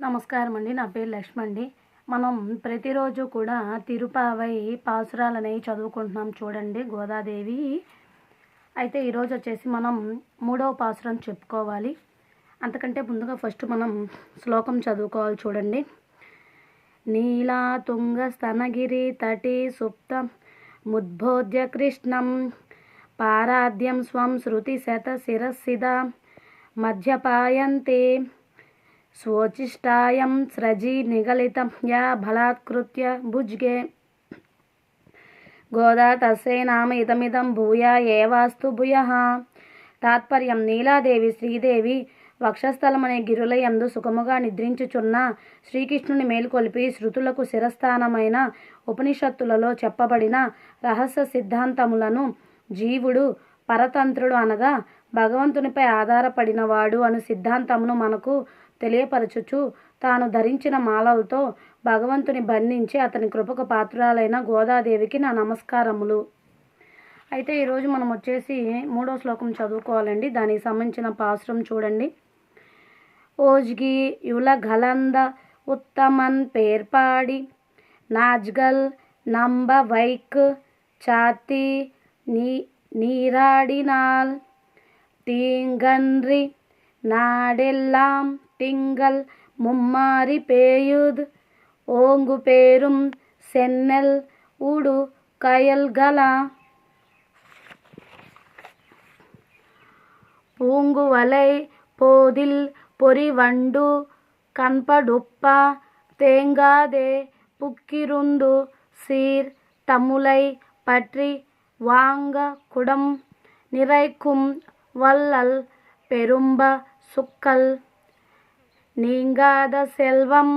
నమస్కారం అండి నా పేరు లక్ష్మి అండి మనం ప్రతిరోజు కూడా తిరుపావై పాసురాలనేవి చదువుకుంటున్నాం చూడండి గోదాదేవి. అయితే ఈరోజు వచ్చేసి మనం మూడవ పాసురం చెప్పుకోవాలి. అంతకంటే ముందుగా ఫస్ట్ మనం శ్లోకం చదువుకోవాలి చూడండి. నీలా తుంగ స్తనగిరి తటి సుప్త ముద్బోధ్య కృష్ణం పారాధ్యం స్వం శృతి శత శిరస్సిద మధ్యపాయంతే స్వోచిష్టాయం స్రజి నిగలితం యా బలాత్కృత్య భుజ్గే గోదా తస్యై నామ ఇదమిదం భూయా ఏవాస్తు భూయ తాత్పర్యం నీలాదేవి శ్రీదేవి వక్షస్థలమనే గిరులయందు సుఖముగా నిద్రించుచున్న శ్రీకృష్ణుని మేల్కొల్పి శృతులకు శిరస్థానమైన ఉపనిషత్తులలో చెప్పబడిన రహస్య సిద్ధాంతములను జీవుడు పరతంత్రుడు అనగా భగవంతునిపై ఆధారపడినవాడు అను సిద్ధాంతమును మనకు తెలియపరచుచు తాను ధరించిన మాలలతో భగవంతుని బంధించి అతని కృపకు పాత్రురాలైన గోదాదేవికి నా నమస్కారములు అయితే ఈరోజు మనం వచ్చేసి మూడో శ్లోకం చదువుకోవాలండి దానికి సంబంధించిన పాసురం చూడండి ఓజ్గి యుల గలంద ఉత్తమన్ పేర్పాడి నాజ్గల్ నంబ వైక్ చాతి நீ நீராடினால் தீங்கன்றி நாடெல்லாம் திங்கள் மும்மாரி பேயுது. ஓங்கு பேரும் சென்னல் உடு கயல்களா. பூங்குவலை போதில் பொறிவண்டு கண்படுப்பா. தேங்காதே புக்கிருண்டு சீர் தமுலை பற்றி வாங்க குடம். நிறைக்கும் வள்ளல் பெரும்ப சுக்கல். நீங்காத செல்வம்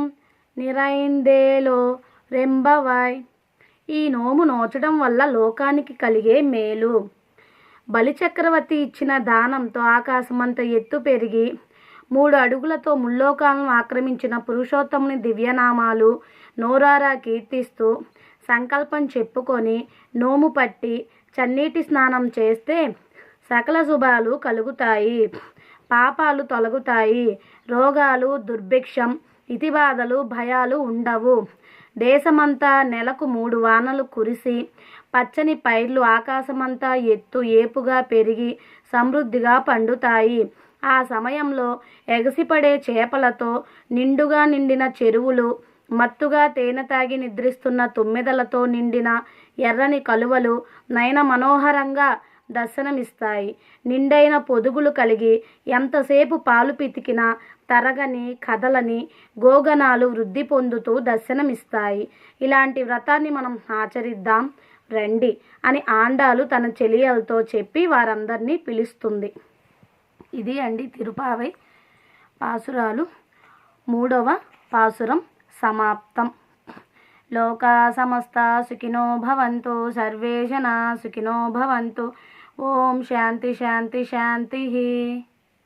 నిరైందేలో రెంబవాయ్ ఈ నోము నోచడం వల్ల లోకానికి కలిగే మేలు. బలిచక్రవర్తి ఇచ్చిన దానంతో ఆకాశమంత ఎత్తు పెరిగి మూడు అడుగులతో ముల్లోకాలను ఆక్రమించిన పురుషోత్తముని దివ్యనామాలు నోరారా కీర్తిస్తూ సంకల్పం చెప్పుకొని నోము పట్టి చన్నీటి స్నానం చేస్తే సకల శుభాలు కలుగుతాయి. పాపాలు తొలగుతాయి. రోగాలు దుర్భిక్షం ఇతిబాధలు భయాలు ఉండవు. దేశమంతా నెలకు మూడు వానలు కురిసి పచ్చని పైర్లు ఆకాశమంతా ఎత్తు ఏపుగా పెరిగి సమృద్ధిగా పండుతాయి. ఆ సమయంలో ఎగసిపడే చేపలతో నిండుగా నిండిన చెరువులు మత్తుగా తేనె తాగి నిద్రిస్తున్న తుమ్మెదలతో నిండిన ఎర్రని కలువలు నయన మనోహరంగా దర్శనమిస్తాయి. నిండైన పొదుగులు కలిగి ఎంతసేపు పాలు పితికినా తరగని కదలని గోగనాలు వృద్ధి పొందుతూ దర్శనమిస్తాయి. ఇలాంటి వ్రతాన్ని మనం ఆచరిద్దాం. రండి అని ఆండాలు తన చెలియలతో చెప్పి వారందరినీ పిలుస్తుంది. ఇది అండి తిరుపావై పాసురాలు. మూడవ పాసురం సమాప్తం. लोका समस्ता सुखिनो भवन्तु सर्वे जना सुखिनो भवन्तु। ओम शांति शांति शांति ही।